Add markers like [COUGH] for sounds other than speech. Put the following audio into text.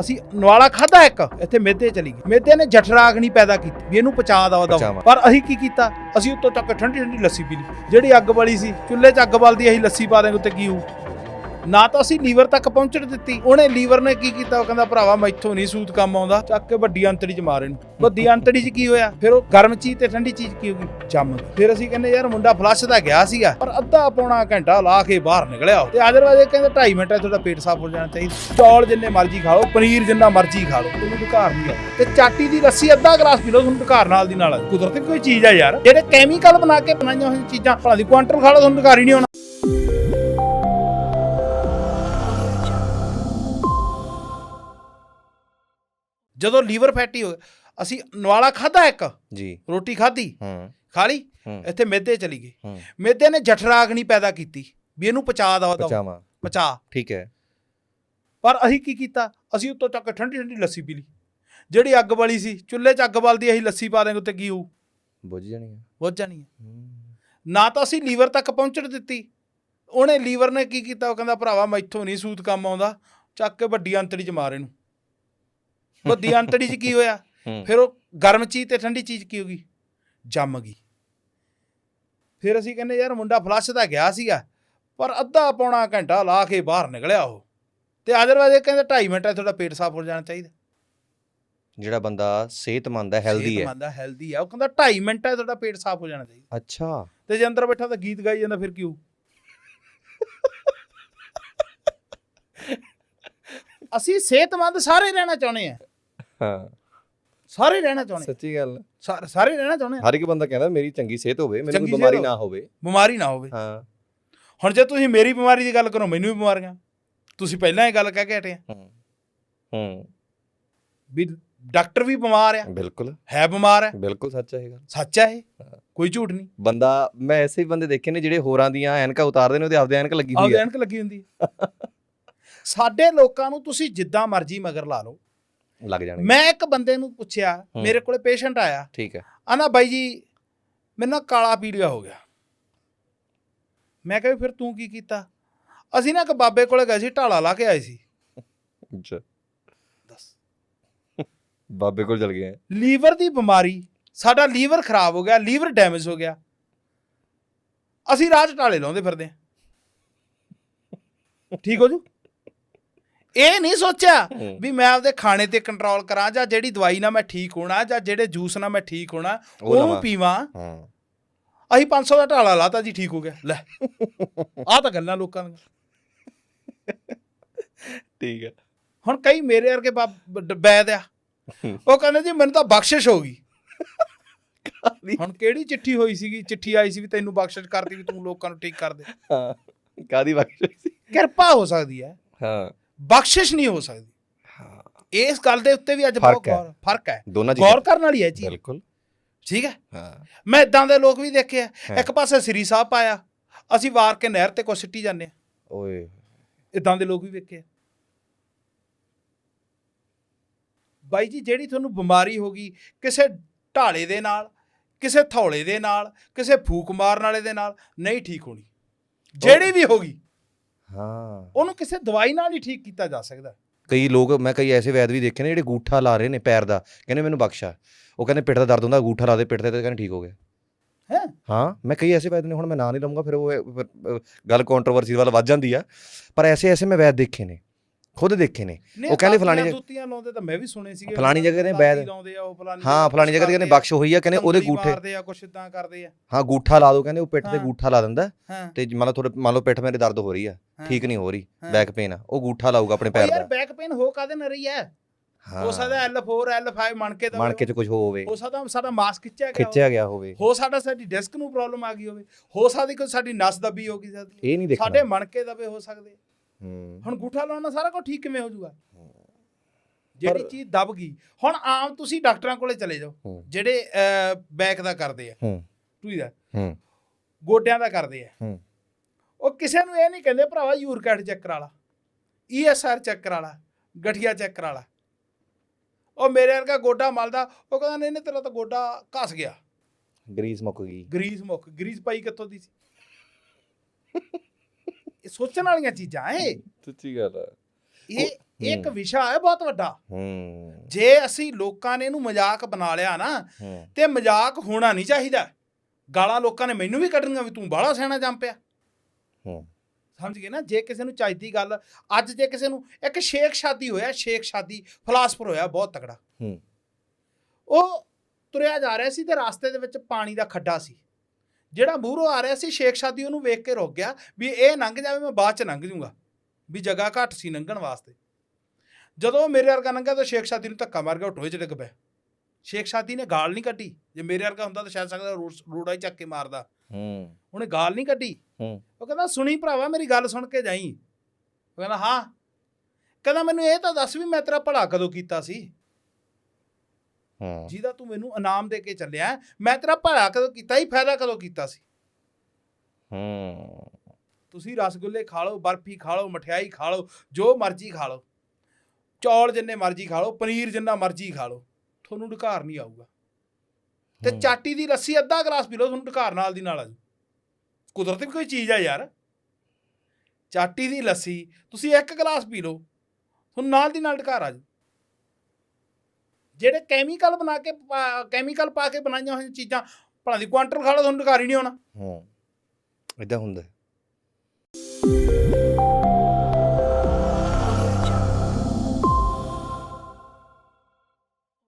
ਅਸੀਂ ਨਵਾਲਾ ਖਾਦਾ ਇੱਕ ਇੱਥੇ ਮੇਦੇ ਚਲੀ ਗਈ। ਮੇਦੇ ਨੇ ਜਠਰਾਗਨੀ ਪੈਦਾ ਕੀਤੀ ਵੀ ਇਹਨੂੰ ਪਚਾ ਦਵਾ ਦਵਾ। ਪਰ ਅਸੀਂ ਕੀ ਕੀਤਾ? ਅਸੀਂ ਉੱਤੋਂ ਚੱਕ ਕੇ ਠੰਡੀ ਠੰਡੀ ਲੱਸੀ ਪੀ ਲਈ। ਜਿਹੜੀ ਅੱਗ ਵਾਲੀ ਸੀ ਚੁੱਲ੍ਹੇ 'ਚ ਅੱਗ ਬਲਦੀ ਅਸੀਂ ਲੱਸੀ ਪਾ ਦੇਂਗੇ ਉੱਤੇ ਕੀ ਹੋਊ ਨਾ ਤਾਂ ਅਸੀਂ ਲੀਵਰ ਤੱਕ ਪਹੁੰਚਣ ਦਿੱਤੀ। ਉਹਨੇ ਲੀਵਰ ਨੇ ਕੀ ਕੀਤਾ? ਉਹ ਕਹਿੰਦਾ, ਭਰਾਵਾ, ਮੈਥੋਂ ਨਹੀਂ ਸੂਤ ਕੰਮ ਆਉਂਦਾ। ਚੱਕ ਕੇ ਵੱਡੀ ਅੰਤੜੀ 'ਚ ਮਾਰੇ ਨੂੰ ਵੱਡੀ ਅੰਤੜੀ 'ਚ ਕੀ ਹੋਇਆ? ਫਿਰ ਉਹ ਗਰਮ ਚੀਜ਼ ਤੇ ਠੰਡੀ ਚੀਜ਼ ਕੀ ਹੋ ਗਈ? ਜੰਮ ਗਈ ਫਿਰ ਅਸੀਂ ਕਹਿੰਦੇ, ਯਾਰ, ਮੁੰਡਾ ਫਲੱਸ਼ ਤਾਂ ਗਿਆ ਸੀਗਾ। ਪਰ ਅੱਧਾ ਪੌਣਾ ਘੰਟਾ ਲਾ ਕੇ ਬਾਹਰ ਨਿਕਲਿਆ ਉਹ। ਤੇ ਅਦਰਵਾਇਜ਼ ਕਹਿੰਦੇ 2.5 ਮਿੰਟ 'ਚ ਤੁਹਾਡਾ ਪੇਟ ਸਾਫ਼ ਹੋ ਜਾਣਾ ਚਾਹੀਦਾ। ਚੌਲ ਜਿੰਨੇ ਮਰਜ਼ੀ ਖਾ ਲਓ, ਪਨੀਰ ਜਿੰਨਾ ਮਰਜ਼ੀ ਖਾ ਲਓ, ਤੁਹਾਨੂੰ ਢਕਾਰ ਨਹੀਂ ਆ ਤੇ ਚਾਟੀ ਦੀ ਲੱਸੀ ਅੱਧਾ ਗਲਾਸ ਪੀ ਲਓ, ਤੁਹਾਨੂੰ ਢਕਾਰ ਨਾਲ ਦੀ ਨਾਲ ਆ। ਕੁਦਰਤੀ ਕੋਈ ਚੀਜ਼ ਆ ਯਾਰ। ਜਿਹੜੇ ਕੈਮੀਕਲ ਬਣਾ ਕੇ ਬਣਾਈਆਂ ਹੋਈਆਂ ਚੀਜ਼ਾਂ, ਭਲਾ ਦੀ ਕੁਆਂਟਲ ਖਾ ਲਓ, ਤੁਹਾਨੂੰ ਢਕਾਰ ਹੀ ਨਹੀਂ ਜਦੋਂ ਲੀਵਰ ਫੈਟੀ ਹੋ ਅਸੀਂ ਨਵਾਲਾ ਖਾਦਾ ਇੱਕ? ਜੀ। ਰੋਟੀ ਖਾਧੀ? ਹੂੰ। ਖਾ ਲਈ? ਇੱਥੇ ਮੇਦੇ ਚਲੀ ਗਈ। ਮੇਦੇ ਨੇ ਜਠਰਾਗਨੀ ਪੈਦਾ ਕੀਤੀ। ਵੀ ਇਹਨੂੰ ਪਚਾ ਦਵਾ ਦਵਾ ਪਚਾਵਾ। ਪਚਾ। ਠੀਕ ਹੈ। ਪਰ ਅਸੀਂ ਕੀ ਕੀਤਾ? ਅਸੀਂ ਉੱਤੋਂ ਚੱਕ ਠੰਡੀ ਠੰਡੀ ਲੱਸੀ ਪੀ ਲਈ। ਜਿਹੜੀ ਅੱਗ ਵਾਲੀ ਸੀ ਚੁੱਲ੍ਹੇ 'ਚ ਅੱਗ ਬਲਦੀ ਅਸੀਂ ਲੱਸੀ ਪਾ ਦੇਂਗੇ ਉੱਤੇ ਕੀ ਹੋਊ? ਬੁੱਝ ਜਾਣੀ ਹੈ। ਬੁੱਝ ਜਾਣੀ ਹੈ। ਨਾ ਤਾਂ ਅਸੀਂ ਲੀਵਰ ਤੱਕ ਪਹੁੰਚਣ ਦਿੱਤੀ। ਉਹਨੇ ਲੀਵਰ ਨੇ ਕੀ ਕੀਤਾ? ਉਹ ਕਹਿੰਦਾ ਭਰਾਵਾ ਮੈਥੋਂ ਨਹੀਂ ਸੂਤ ਕੰਮ ਆਉਂਦਾ। ਚੱਕ ਕੇ ਵੱਡੀ ਅੰਤੜੀ 'ਚ ਮਾਰੇ ਨੂੰ ਵੱਡੀ ਅੰਤੜੀ 'ਚ ਕੀ ਹੋਇਆ? ਹੂੰ। ਫਿਰ ਉਹ ਗਰਮ ਚੀਜ਼ ਤੇ ਠੰਡੀ ਚੀਜ਼ ਕੀ ਹੋ ਗਈ? ਜੰਮ ਗਈ। ਫਿਰ ਅਸੀਂ ਕਹਿੰਦੇ ਯਾਰ ਮੁੰਡਾ ਫਲੱਸ਼ ਤਾਂ ਗਿਆ ਸੀਗਾ ਪਰ ਅੱਧਾ ਪੌਣਾ ਘੰਟਾ ਲਾ ਕੇ ਬਾਹਰ ਨਿਕਲਿਆ ਉਹ। ਤੇ ਅਦਰਵਾਇਜ਼ ਇਹ ਕਹਿੰਦੇ 2.5 ਮਿੰਟ ਤੁਹਾਡਾ ਪੇਟ ਸਾਫ਼ ਹੋ ਜਾਣਾ ਚਾਹੀਦਾ। ਜਿਹੜਾ ਬੰਦਾ ਸਿਹਤਮੰਦ ਹੈ ਹੈਲਦੀ ਹੈ। ਸਿਹਤਮੰਦ ਆ ਹੈਲਦੀ ਆ। ਉਹ ਕਹਿੰਦਾ 2.5 ਮਿੰਟਾਂ ਤੁਹਾਡਾ ਪੇਟ ਸਾਫ਼ ਹੋ ਜਾਣਾ ਚਾਹੀਦਾ। ਅੱਛਾ। ਤੇ ਜੇ ਅੰਦਰ ਬੈਠਾ ਤਾਂ ਗੀਤ ਗਾਈ ਜਾਂਦਾ ਫਿਰ ਕਿਉਂ? [LAUGHS] ਅਸੀਂ ਸਿਹਤਮੰਦ ਸਾਰੇ ਰਹਿਣਾ ਚਾਹੁੰਦੇ ਆ ਹਾਂ। ਸਾਰੇ ਰਹਿਣਾ ਚਾਹੁੰਦੇ। ਸੱਚੀ ਗੱਲ। ਸਾ- ਸਾਰੇ ਰਹਿਣਾ ਚਾਹੁੰਦੇ ਆ। ਹਰ ਇੱਕ ਬੰਦਾ ਕਹਿੰਦਾ ਮੇਰੀ ਚੰਗੀ ਸਿਹਤ ਹੋਵੇ ਮੈਨੂੰ ਚੰਗੀ ਕੋਈ ਬਿਮਾਰੀ ਸਿਹਤ ਨਾ ਹੋਵੇ। ਬਿਮਾਰੀ ਨਾ ਹੋਵੇ। ਹਾਂ। ਹੁਣ ਜੇ ਤੁਸੀਂ ਮੇਰੀ ਬਿਮਾਰੀ ਦੀ ਗੱਲ ਕਰੋ ਮੈਨੂੰ ਵੀ ਬਿਮਾਰੀਆਂ। ਤੁਸੀਂ ਪਹਿਲਾਂ ਇਹ ਗੱਲ ਕਹਿ ਕੇ ਹਟੇ ਆ। ਹੂੰ ਹੂੰ। ਵੀ ਡਾਕਟਰ ਵੀ ਬਿਮਾਰ ਆ। ਬਿਲਕੁਲ। ਹੈ ਬਿਮਾਰ ਹੈ ਬਿਲਕੁਲ ਸੱਚ ਹੈ ਇਹ ਗੱਲ। ਸੱਚ ਹੈ ਇਹ। ਕੋਈ ਝੂਠ ਨਹੀਂ। ਬੰਦਾ ਮੈਂ ਐਸੇ ਹੀ ਬੰਦੇ ਦੇਖੇ ਨੇ ਜਿਹੜੇ ਹੋਰਾਂ ਦੀਆਂ ਐਨਕਾਂ ਉਤਾਰਦੇ ਨੇ ਉਹਦੇ ਆਪਦੇ ਐਨਕ ਲੱਗੀ ਹੋਈ ਆਪਦੇ ਹੈ ਐਨਕ ਲੱਗੀ ਹੁੰਦੀ ਹੈ [LAUGHS] ਸਾਡੇ ਲੋਕਾਂ ਨੂੰ ਤੁਸੀਂ ਜਿੱਦਾਂ ਮਰਜ਼ੀ ਮਗਰ ਲਾ ਲਓ। ਲੱਗ ਜਾਣਗੇ। ਮੈਂ ਇੱਕ ਬੰਦੇ ਨੂੰ ਪੁੱਛਿਆ। ਮੇਰੇ ਕੋਲੇ ਪੇਸ਼ੈਂਟ ਆਇਆ। ਠੀਕ ਹੈ। ਆਨਾ ਬਾਈ ਜੀ ਮੈਨੂੰ ਨਾ ਕਾਲਾ ਪੀਲੀਆ ਹੋ ਗਿਆ। ਮੈਂ ਕਿਹਾ ਵੀ ਫਿਰ ਤੂੰ ਕੀ ਕੀਤਾ? ਅਸੀਂ ਨਾ ਇੱਕ ਬਾਬੇ ਕੋਲੇ ਗਏ ਸੀ ਢਾਲਾ ਲਾ ਕੇ ਆਏ ਸੀ। ਅੱਛਾ। ਦੱਸ। ਬਾਬੇ ਕੋਲ ਚਲ ਗਏ ਲੀਵਰ ਦੀ ਬਿਮਾਰੀ ਸਾਡਾ ਲੀਵਰ ਖਰਾਬ ਹੋ ਗਿਆ ਲੀਵਰ ਡੈਮੇਜ ਹੋ ਗਿਆ। ਅਸੀਂ ਰਾਜ ਢਾਲੇ ਲਾਉਂਦੇ ਫਿਰਦੇ ਹਾਂ ਠੀਕ ਹੋ ਜੂ? ਇਹ ਨਹੀਂ ਸੋਚਿਆ। ਵੀ ਮੈਂ ਆਪਦੇ ਖਾਣੇ ਤੇ ਕੰਟਰੋਲ ਕਰਾਂ ਜਾਂ ਜਿਹੜੀ ਦਵਾਈ ਨਾਲ ਮੈਂ ਠੀਕ ਹੋਣਾ ਜਾਂ ਜਿਹੜੇ ਜੂਸ ਨਾਲ ਮੈਂ ਠੀਕ ਹੋਣਾ ਉਹ। ਪੀਵਾਂ। ਅਸੀਂ 500 ਦਾ ਢਾਲਾ ਲਾਤਾ ਜੀ ਠੀਕ ਹੋ ਗਿਆ। ਲੈ। ਆਹ ਤਾਂ ਗੱਲਾਂ ਲੋਕਾਂ ਦੀਆਂ। ਠੀਕ ਹੈ। ਹੁਣ ਕਈ ਮੇਰੇ ਵਰਗੇ ਬੈਦ ਆ। ਉਹ ਕਹਿੰਦੇ ਜੀ ਮੈਨੂੰ ਤਾਂ ਬਖਸ਼ਿਸ਼ ਹੋ ਗਈ। ਹੁਣ ਕਿਹੜੀ ਚਿੱਠੀ ਹੋਈ ਸੀਗੀ? ਚਿੱਠੀ ਆਈ ਸੀ ਵੀ ਤੈਨੂੰ ਬਖਸ਼ਿਸ਼ ਕਰਦੀ ਵੀ ਤੂੰ ਲੋਕਾਂ ਨੂੰ ਠੀਕ ਕਰ ਦੇ। ਹਾਂ। ਕਾਦੀ ਬਖਸ਼ਿਸ਼ ਸੀ? ਕਿਰਪਾ ਹੋ ਸਕਦੀ ਹੈ। ਹਾਂ। ਬਖਸ਼ਿਸ਼ ਨਹੀਂ ਹੋ ਸਕਦੀ। ਹਾਂ। ਇਸ ਗੱਲ ਦੇ ਉੱਤੇ ਵੀ ਅੱਜ ਬਹੁਤ ਫ਼ਰਕ ਹੈ। ਗੌਰ ਫ਼ਰਕ ਹੈ। ਦੋਨਾਂ ਗੌਰ ਕਰਨ ਵਾਲੀ ਹੈ ਜੀ ਬਿਲਕੁਲ। ਠੀਕ ਹੈ? ਹਾਂ। ਮੈਂ ਇਦਾਂ ਦੇ ਲੋਕ ਵੀ ਦੇਖੇ ਆ। ਇੱਕ ਪਾਸੇ ਸ੍ਰੀ ਸਾਹਿਬ ਪਾਇਆ। ਅਸੀਂ ਵਾਰ ਕੇ ਨਹਿਰ ਤੇ ਕੋ ਸਿੱਟੀ ਜਾਂਦੇ ਆ। ਓਏ। ਇਦਾਂ ਦੇ ਲੋਕ ਵੀ ਵੇਖੇ ਆ। ਬਾਈ ਜੀ ਜਿਹੜੀ ਤੁਹਾਨੂੰ ਬਿਮਾਰੀ ਹੋ ਗਈ ਕਿਸੇ ਢਾਲੇ ਦੇ ਨਾਲ ਕਿਸੇ ਥੌਲੇ ਦੇ ਨਾਲ ਕਿਸੇ ਫੂਕ ਮਾਰਨ ਵਾਲੇ ਦੇ ਨਾਲ ਨਹੀਂ ਠੀਕ ਹੋਣੀ। ਜਿਹੜੀ ਵੀ ਹੋ ਗਈ। ਹਾਂ। ਉਹਨੂੰ ਕਿਸੇ ਦਵਾਈ ਨਾਲ ਹੀ ਠੀਕ ਕੀਤਾ ਜਾ ਸਕਦਾ। ਕਈ ਲੋਕ ਮੈਂ ਕਈ ਐਸੇ ਵੈਦ ਵੀ ਦੇਖੇ ਨੇ ਜਿਹੜੇ ਗੂਠਾ ਲਾ ਰਹੇ ਨੇ ਪੈਰ ਦਾ। ਕਹਿੰਦੇ ਮੈਨੂੰ ਬਖਸ਼ਾ। ਉਹ ਕਹਿੰਦੇ ਪਿੱਠ ਦਾ ਦਰਦ ਹੁੰਦਾ ਗੂਠਾ ਲਾ ਦੇ ਪਿੱਠ ਤੇ ਤੇ ਕਹਿੰਦੇ ਠੀਕ ਹੋ ਗਿਆ। ਹੈ? ਹਾਂ ਮੈਂ ਕਈ ਐਸੇ ਵੈਦ ਨੇ ਹੁਣ ਮੈਂ ਨਾਂ ਨਹੀਂ ਲਵਾਂਗਾ ਫਿਰ ਉਹ ਗੱਲ ਕੰਟਰੋਵਰਸੀ ਵੱਲ ਵੱਧ ਜਾਂਦੀ ਆ। ਪਰ ਐਸੇ ਐਸੇ ਮੈਂ ਵੈਦ ਦੇਖੇ ਨੇ। ਖੁਦ ਦੇਖੇ ਨੇ। ਉਹ ਕਹਿੰਦੇ ਫਲਾਣੀ ਜਗ੍ਹਾ- ਜੁੱਤੀਆਂ ਲਾਉਂਦੇ ਤਾਂ ਮੈਂ ਵੀ ਸੁਣੇ ਸੀਗੇ ਫਲਾਣੀ ਜਗ੍ਹਾ ਨੇ ਬੈਦ- ਲਾਉਂਦੇ ਆ ਉਹ ਫਲਾਣੀ ਹਾਂ ਫਲਾਣੀ ਜਗ੍ਹਾ ਤੇ ਕਹਿੰਦੇ ਬਖਸ਼ ਹੋਈ ਆ ਕਹਿੰਦੇ ਉਹਦੇ ਗੂਠੇ ਮਾਰਦੇ ਆ ਕੁਛ ਇਦਾਂ ਕਰਦੇ ਆ। ਹਾਂ ਗੂਠਾ ਲਾ ਦੋ ਕਹਿੰਦੇ ਉਹ ਪਿੱਠ ਤੇ। ਗੂਠਾ ਲਾ ਦਿੰਦਾ। ਤੇ ਮੰਨ ਲਓ ਤੁਹਾਡੇ ਮੰਨ ਲਓ ਪਿੱਠ ਮੇਰੇ ਦਰਦ ਹੋ ਰਹੀ ਆ। ਠੀਕ ਨਹੀਂ ਹੋ ਰਹੀ। ਬੈਕ ਪੇਨ ਆ ਉਹ ਗੂਠਾ ਲਾਊਗਾ ਆਪਣੇ ਪੈਰ ਯਾਰ ਦਾ। ਬੈਕ ਪੇਨ ਹੋ ਕਾਦੇ ਨਾ ਰਹੀ ਹੈ ਹਾਂ ਹੋ। ਸਕਦਾ L4 L5 ਮਣ ਕੇ ਮਣ ਕੇ ਚ ਕੁਝ ਹੋਵੇ। ਹੋ ਸਕਦਾ ਸਾਡਾ ਮਾਸ ਖਿੱਚਿਆ ਗਿਆ ਖਿੱਚਿਆ ਗਿਆ ਹੋਵੇ। ਹੋ ਸਕਦਾ ਸਾਡੀ ਡਿਸਕ ਨੂੰ ਪ੍ਰੋਬਲਮ ਆ ਗਈ ਹੋਵੇ। ਹੋ ਸਕਦੀ ਕੋਈ ਸਾਡੀ ਨਸ ਦੱਬੀ ਹੋ ਗਈ ਸਾਡੀ। ਇਹ ਨਹੀਂ ਸਾਡੇ ਦੇਖਣਾ ਮਣਕੇ ਦਬੇ ਹੋ ਸਕਦੇ ਹੁਣ ਗੂਠਾ ਲਾਉਣ ਨਾਲ ਸਾਰਾ ਕੁਝ ਠੀਕ ਕਿਵੇਂ ਹੋ ਜਾਊਗਾ? ਜਿਹੜੀ ਚੀਜ਼ ਦਬ ਗਈ। ਹੁਣ ਆਮ ਤੁਸੀਂ ਡਾਕਟਰਾਂ ਕੋਲੇ ਚਲੇ ਜਾਓ। ਜਿਹੜੇ ਬੈਕ ਦਾ ਕਰਦੇ ਆ। ਟੂਈ ਦਾ। ਗੋਡਿਆਂ ਦਾ ਕਰਦੇ ਆ। ਉਹ ਕਿਸੇ ਨੂੰ ਇਹ ਨਹੀਂ ਕਹਿੰਦੇ ਭਰਾਵਾ ਯੂਰਿਕ ਐਸਿਡ ਚੈੱਕ ਕਰਾ ਲਾ। ਈਐਸਆਰ ਚੈੱਕ ਕਰਾ ਲਾ। ਗਠੀਆ ਚੈੱਕ ਕਰਾ ਲਾ। ਉਹ ਮੇਰੇ ਵਰਗਾ ਗੋਡਾ ਮਲਦਾ। ਉਹ ਕਹਿੰਦਾ ਨਹੀਂ ਨਹੀਂ ਤੇਰਾ ਤਾਂ ਗੋਡਾ ਘਸ ਗਿਆ। ਗਰੀਸ ਮੁੱਕ ਗਈ। ਗਰੀਸ ਮੁੱਕ ਗਰੀਸ ਪਾਈ ਕਿੱਥੋਂ ਦੀ ਸੀ? ਸੋਚਣ ਵਾਲੀਆਂ ਚੀਜ਼ਾਂ ਇਹ ਸੱਚੀ ਗੱਲ ਆ। ਇਹ ਇੱਕ ਹੂੰ। ਵਿਸ਼ਾ ਹੈ ਬਹੁਤ ਵੱਡਾ। ਹੂੰ। ਜੇ ਅਸੀਂ ਲੋਕਾਂ ਨੇ ਇਹਨੂੰ ਮਜ਼ਾਕ ਬਣਾ ਲਿਆ ਨਾ ਹੂੰ। ਤੇ ਮਜ਼ਾਕ ਹੋਣਾ ਨਹੀਂ ਚਾਹੀਦਾ। ਗਾਲਾਂ ਲੋਕਾਂ ਨੇ ਮੈਨੂੰ ਵੀ ਕੱਢਣੀਆਂ ਵੀ ਤੂੰ ਬਾਹਲਾ ਸਿਆਣਾ ਜੰਮ ਪਿਆ। ਹੂੰ। ਸਮਝ ਗਏ ਨਾ? ਜੇ ਕਿਸੇ ਨੂੰ ਚਾਹੀਦੀ ਗੱਲ ਅੱਜ ਜੇ ਕਿਸੇ ਨੂੰ ਇੱਕ ਸ਼ੇਖ ਸ਼ਾਦੀ ਹੋਇਆ ਸ਼ੇਖ ਸ਼ਾਦੀ ਫਲਾਸਫਰ ਹੋਇਆ ਬਹੁਤ ਤਕੜਾ। ਹੂੰ। ਉਹ ਤੁਰਿਆ ਜਾ ਰਿਹਾ ਸੀ ਤੇ ਰਾਸਤੇ ਦੇ ਵਿੱਚ ਪਾਣੀ ਦਾ ਖੱਡਾ ਸੀ। ਜਿਹੜਾ ਮੂਹਰੋਂ ਆ ਰਿਹਾ ਸੀ ਸ਼ੇਖ ਸ਼ਾਦੀ ਉਹਨੂੰ ਵੇਖ ਕੇ ਰੁਕ ਗਿਆ ਵੀ ਇਹ ਲੰਘ ਜਾਵੇ ਮੈਂ ਬਾਅਦ ਚ ਲੰਘ ਜੂੰਗਾ। ਵੀ ਜਗ੍ਹਾ ਘੱਟ ਸੀ ਲੰਘਣ ਵਾਸਤੇ। ਜਦੋਂ ਮੇਰੇ ਵਰਗਾ ਲੰਘਿਆ ਤਾਂ ਸ਼ੇਖ ਸ਼ਾਦੀ ਨੂੰ ਧੱਕਾ ਮਾਰ ਕੇ ਉਹ ਟੋਏ ਚ ਡਿੱਗ ਪਿਆ। ਸ਼ੇਖ ਸ਼ਾਦੀ ਨੇ ਗਾਲ ਨਹੀਂ ਕੱਢੀ। ਜੇ ਮੇਰੇ ਵਰਗਾ ਹੁੰਦਾ ਤਾਂ ਸ਼ਾਇਦ ਸਕਦਾ ਰੋੜ- ਹੀ ਚੱਕ ਕੇ ਮਾਰਦਾ। ਹੂੰ। ਉਹਨੇ ਗਾਲ ਨਹੀਂ ਕੱਢੀ। ਹੂੰ। ਉਹ ਕਹਿੰਦਾ ਸੁਣੀ ਭਰਾਵਾ ਮੇਰੀ ਗੱਲ ਸੁਣ ਕੇ ਜਾਈ। ਉਹ ਕਹਿੰਦਾ ਹਾਂ। ਕਹਿੰਦਾ ਮੈਨੂੰ ਇਹ ਤਾਂ ਦੱਸ ਵੀ ਮੈਂ ਤੇਰਾ ਭਲਾ ਕਦੋਂ ਕੀਤਾ ਸੀ? ਜਿਹਦਾ ਤੂੰ ਮੈਨੂੰ ਇਨਾਮ ਦੇ ਕੇ ਚੱਲਿਆ ਮੈਂ ਤੇਰਾ ਭਲਾ ਕਦੋਂ ਕੀਤਾ ਹੀ ਫਾਇਦਾ ਕਦੋਂ ਕੀਤਾ ਸੀ? ਹੂੰ। ਤੁਸੀਂ ਰਸਗੁੱਲੇ ਖਾ ਲਓ ਬਰਫੀ ਖਾ ਲਓ ਮਠਿਆਈ ਖਾ ਲਓ ਜੋ ਮਰਜ਼ੀ ਖਾ ਲਓ। ਚੌਲ ਜਿੰਨੇ ਮਰਜ਼ੀ ਖਾ ਲਓ ਪਨੀਰ ਜਿੰਨਾ ਮਰਜ਼ੀ ਖਾ ਲਓ ਤੁਹਾਨੂੰ ਢਕਾਰ ਨਹੀਂ ਆਊਗਾ। ਤੇ। ਚਾਟੀ ਦੀ ਲੱਸੀ ਅੱਧਾ ਗਲਾਸ ਪੀ ਲਓ ਤੁਹਾਨੂੰ ਢਕਾਰ ਨਾਲ ਦੀ ਨਾਲ ਆਜੂ ਕੁਦਰਤ ਵੀ ਕੋਈ ਚੀਜ਼ ਆ ਯਾਰ। ਚਾਟੀ ਦੀ ਲੱਸੀ ਤੁਸੀਂ ਇੱਕ ਗਲਾਸ ਪੀ ਲਓ ਤੁਹਾਨੂੰ ਨਾਲ ਦੀ ਨਾਲ ਢਕਾਰ ਆਜੂ ਜਿਹੜੇ ਕੈਮੀਕਲ ਬਣਾ ਕੇ ਕੈਮੀਕਲ ਪਾ ਕੇ ਬਣਾਈਆਂ ਹੋਈਆਂ ਚੀਜ਼ਾਂ, ਭਲਾ ਦੀ ਕੁਆਂਟਲ ਖਾ ਲਓ ਤੁਹਾਨੂੰ ਢਕਾਰ ਹੀ ਨਹੀਂ ਆਉਣਾ ਹੂੰ ਇਦਾਂ ਹੁੰਦਾ।